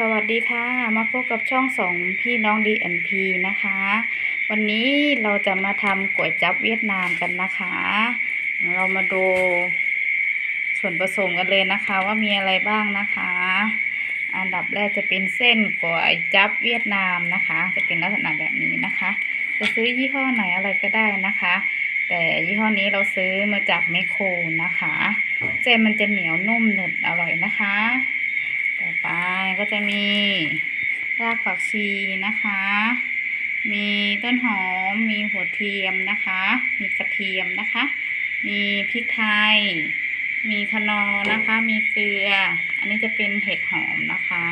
สวัสดีค่ะ มาพบกับช่องสองพี่น้อง DNP นะคะ วันนี้เราจะมาทำก๋วยจั๊บเวียดนามกันนะคะ เรามาดูส่วนผสมกันเลยนะคะว่ามีอะไรบ้างนะคะ อันดับแรกจะเป็นเส้นก๋วยจั๊บเวียดนามนะคะ จะเป็นลักษณะแบบนี้นะคะ จะซื้อยี่ห้อไหนอะไรก็ได้นะคะ แต่ยี่ห้อนี้เราซื้อมาจากแมโครนะคะ เส้นมันจะเหนียวนุ่มหนึบอร่อยนะคะ ต่อไปก็จะมีรากผักชีนะคะ มีต้นหอม มีหัวเทียมนะคะ มีกระเทียมนะคะ มีพริกไทย มีคะนอนะคะ มีเกลือ อันนี้จะเป็นเห็ดหอมนะคะ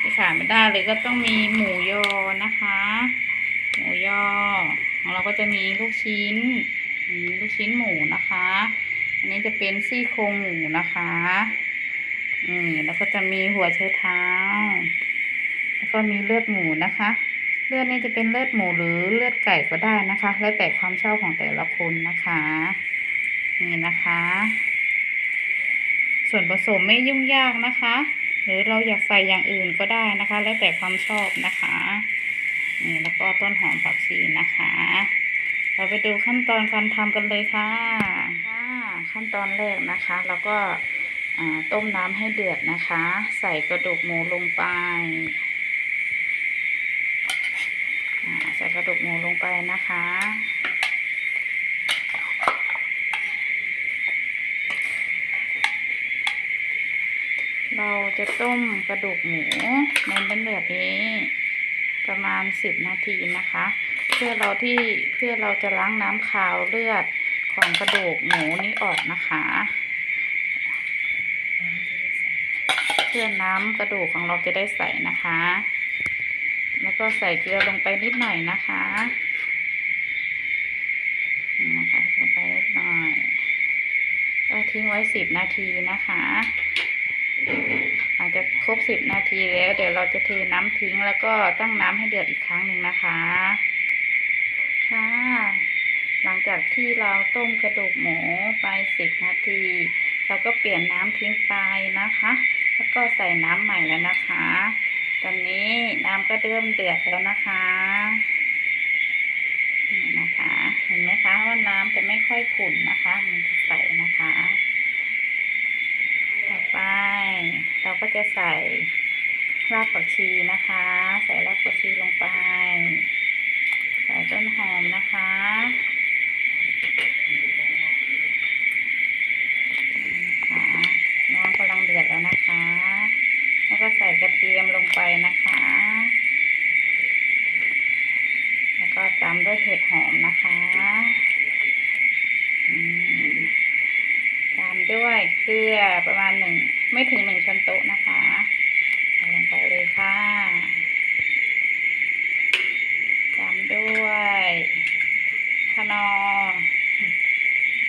ที่ขาดไม่ได้เลยก็ต้องมีหมูยอนะคะ หมูยอของเราก็จะมีลูกชิ้นมีลูกชิ้นหมูนะคะ อันนี้จะเป็นซี่โครงหมูนะคะ นี่แล้วก็จะมีหัวไชเท้า แล้วก็มีเลือดหมูนะคะ เลือดนี่จะเป็นเลือดหมูหรือเลือดไก่ก็ได้นะคะ แล้วแต่ความชอบของแต่ละคนนะคะ นี่นะคะ ส่วนผสมไม่ยุ่งยากนะคะ หรือเราอยากใส่อย่างอื่นก็ได้นะคะ แล้วแต่ความชอบนะคะนี่แล้วก็ต้นหอมผักชีนะคะ เราไปดูขั้นตอนการทำกันเลยค่ะค่ะขั้นตอนแรกนะคะเราก็ ต้มน้ำให้เดือดนะคะ ใส่กระดูกหมูลงไป ใส่กระดูกหมูลงไปนะคะ เราจะต้มกระดูกหมูในน้ำเดือดนี้ประมาณสิบนาทีนะคะ เพื่อเราที่เพื่อเราจะล้างน้ำขาวเลือดของกระดูกหมูนี้ออกนะคะ เพื่อน้ำกระดูกของเราจะได้ใสนะคะ แล้วก็ใส่เกลือลงไปนิดหน่อยนะคะนี่นะคะลงไปนิดหน่อยก็ทิ้งไว้สิบนาทีนะคะอาจจะครบสิบนาทีแล้ว เดี๋ยวเราจะเทน้ำทิ้งแล้วก็ตั้งน้ำให้เดือดอีกครั้งหนึ่งนะคะ ค่ะ หลังจากที่เราต้มกระดูกหมูไปสิบนาที เราก็เปลี่ยนน้ำทิ้งไปนะคะ แล้วก็ใส่น้ำใหม่แล้วนะคะ ตอนนี้น้ำก็เริ่มเดือดแล้วนะคะนี่นะคะ เห็นไหมคะว่าน้ำจะไม่ค่อยขุ่นนะคะ มันจะใสนะคะ ต่อไป เราก็จะใส่รากผักชีนะคะ ใส่รากผักชีลงไป ใส่ต้นหอมนะคะค่ะน้ำกำลังเดือดแล้ว นะคะ แล้วก็ใส่กระเทียมลงไปนะคะ แล้วก็ตามด้วยเห็ดหอมนะคะตามด้วยเกลือประมาณหนึ่งไม่ถึงหนึ่งช้อนโต๊ะนะคะใส่ลงไปเลยค่ะตามด้วยขนอ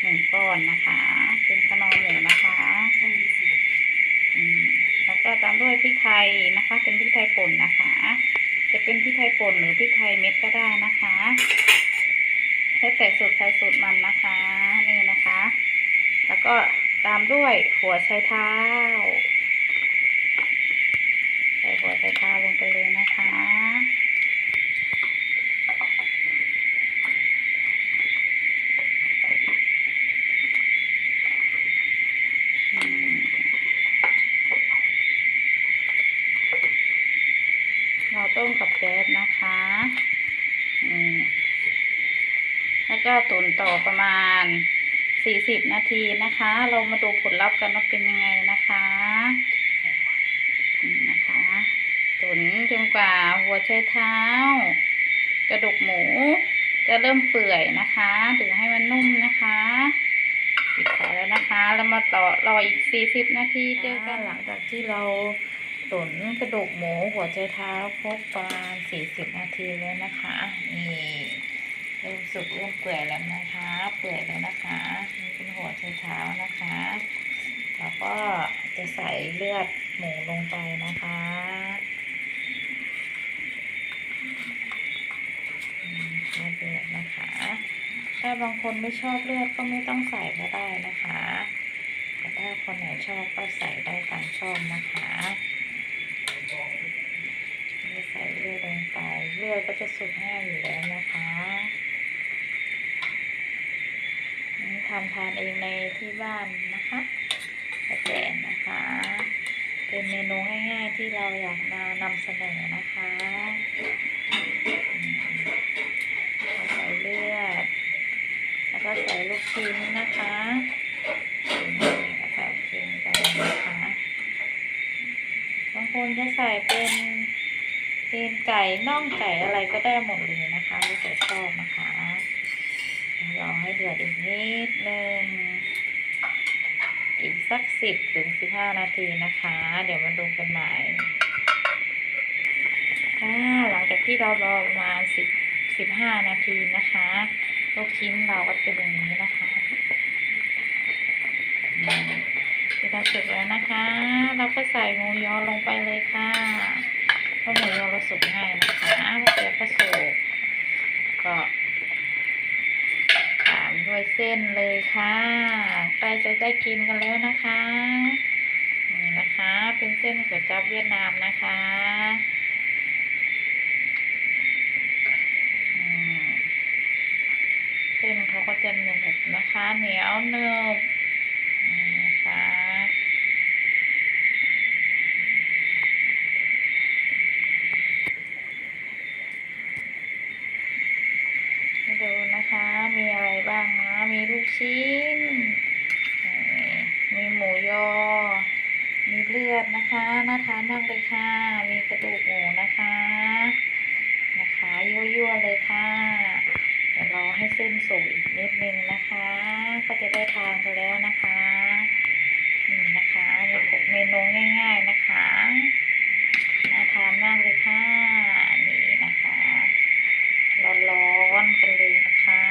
หนึ่งก้อนนะคะ เป็นขนอหมูนะคะอืมแล้วก็ตาม ด้วยพริกไทยนะคะ เป็นพริกไทยป่นนะคะ จะเป็นพริกไทยป่นหรือพริกไทยเม็ดก็ได้นะคะแล้วแต่สูตรใครสูตรมันนะคะ นี่นะคะ แล้วก็ตามด้วยหัวไชเท้า ใส่หัวไชเท้าลงไปเลยนะคะ อืมเราต้มกับแก๊สนะคะอืมแล้ว ก็ตุ๋นต่อประมาณสี่สิบนาทีนะคะ เรามาดูผลลัพธ์กันว่าเป็นยังไงนะคะนะคะ ตุ๋นจนกว่าหัวไชเท้า กระดูกหมู จะเริ่มเปื่อยนะคะถึงให้มันนุ่มนะคะปิดฝาแล้วนะคะ แล้วมาต่อรออีกสี่สิบนาทีเจอกันหลังจากที่เราตุ๋นกระดูกหมูหัวไชเท้าครบประมาณสี่สิบนาทีแล้วนะคะนี่ เริ่มสุกเริ่มเปื่อยแล้วนะคะ เปื่อยแล้วนะคะนี่เป็นหัวเช้านะคะ แล้วก็จะใส่เลือดหมูลงไปนะคะมาเลือดนะคะ ถ้าบางคนไม่ชอบเลือดก็ไม่ต้องใส่ก็ได้นะคะ แต่ถ้าคนไหนชอบก็ใส่ได้ตามชอบนะคะใส่เลือดลงไป เลือดก็จะสุกง่ายอยู่แล้วนะคะ ทำทานเองในที่บ้านนะคะแต่แกนนะคะ เป็นเมนูง่ายๆที่เราอยากมานำเสนอนะคะใส่เลือด แล้วก็ใส่ลูกชิ้นนะคะนี่แล้นกันนะคะบางคนจะใส่เป็นตีนไก่น่องไก่อะไรก็ได้หมดเลยนะคะแล้วแต่ชอบนะคะ รอให้เดือดอีกนิดนึงอีกสักสิบถึงสิบห้านาทีนะคะ เดี๋ยวมาดูกันใหม่อ่าหลังจากที่เรารอประมาณสิบสิบห้านาทีนะคะลูกชิ้นเราก็เป็นอย่างนี้นะคะอืมเวลาสุกแล้วนะคะ เราก็ใส่หมูยอลงไปเลยค่ะเพราะหมูยอเราสุกง่ายนะคะเดี๋ยวก็สุกก็ ด้วยเส้นเลยค่ะใกล้จะได้กินกันแล้วนะคะนี่นะคะเป็นเส้นก๋วยจั๊บเวียดนามนะคะเส้นเขาก็จะหนึบนะคะ เหนียวเนึบนี่นะคะมาดู นะคะ มีอะไรบ้างนะ มีลูกชิ้น มีหมูยอ มีเลือดนะคะ น่าทานมากเลยค่ะ มีกระดูกหมูนะคะ นะคะยั่วๆเลยค่ะเดี๋ยวรอให้เส้นสุกอีกนิดนึงนะคะ ก็จะได้ทานกันแล้วนะคะนี่นะคะเมนูง่าย ๆนะคะ น่าทานมากเลยค่ะ นี่นะคะ ร้อนๆกันเลยนะคะ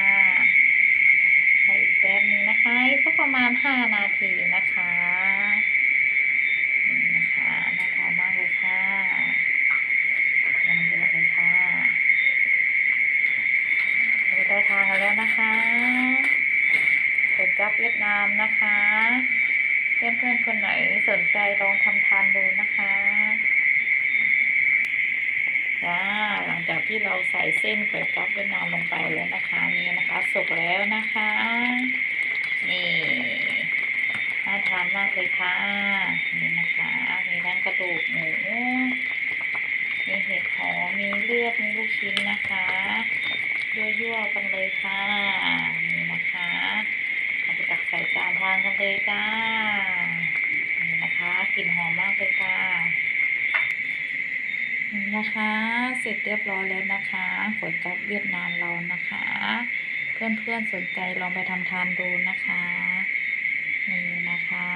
ใส่อีกแป๊บนึงนะคะอีกสัก ประมาณห้านาทีนะคะนี่นะคะน่าทานมากเลยค่ะยังเดือดเลยค่ะเราได้ทานกันแล้วนะคะก๋วยจั๊บเวียดนามนะคะ เพื่อนๆคนไหนสนใจลองทำทานดูนะคะจ้าหลังจากที่เราใส่เส้นก๋วยจั๊บเวียดนามลงไปแล้วนะคะนี่นะคะ สุกแล้วนะคะ นี่น่าทานมากเลยค่ะ นี่นะคะ มีทั้งกระดูกหมูมีเห็ดหอมมีเลือด มีลูกชิ้นนะคะยั่วๆกันเลยค่ะ นี่นะคะเอาไปตักใส่จานทานกันเลยจ้า นี่นะคะกลิ่นหอมมากเลยค่ะนี่นะคะ เสร็จเรียบร้อยแล้วนะคะก๋วยจั๊บเวียดนามเรานะคะ เพื่อนๆสนใจลองไปทำทานดูนะคะ นี่นะคะ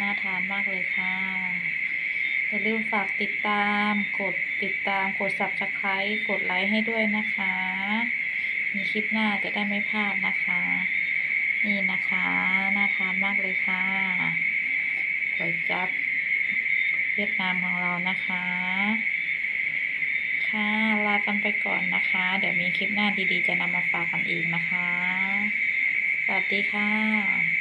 น่าทานมากเลยค่ะ อย่าลืมฝากติดตาม กดติดตาม กด subscribe กดไลค์ให้ด้วยนะคะ มีคลิปหน้าจะได้ไม่พลาดนะคะ นี่นะคะ น่าทานมากเลยค่ะก๋วยจั๊บเวียดนามของเรานะคะ ค่ะ ลากันไปก่อนนะคะ เดี๋ยวมีคลิปหน้าดีๆ จะนำมาฝากกันอีกนะคะ สวัสดีค่ะ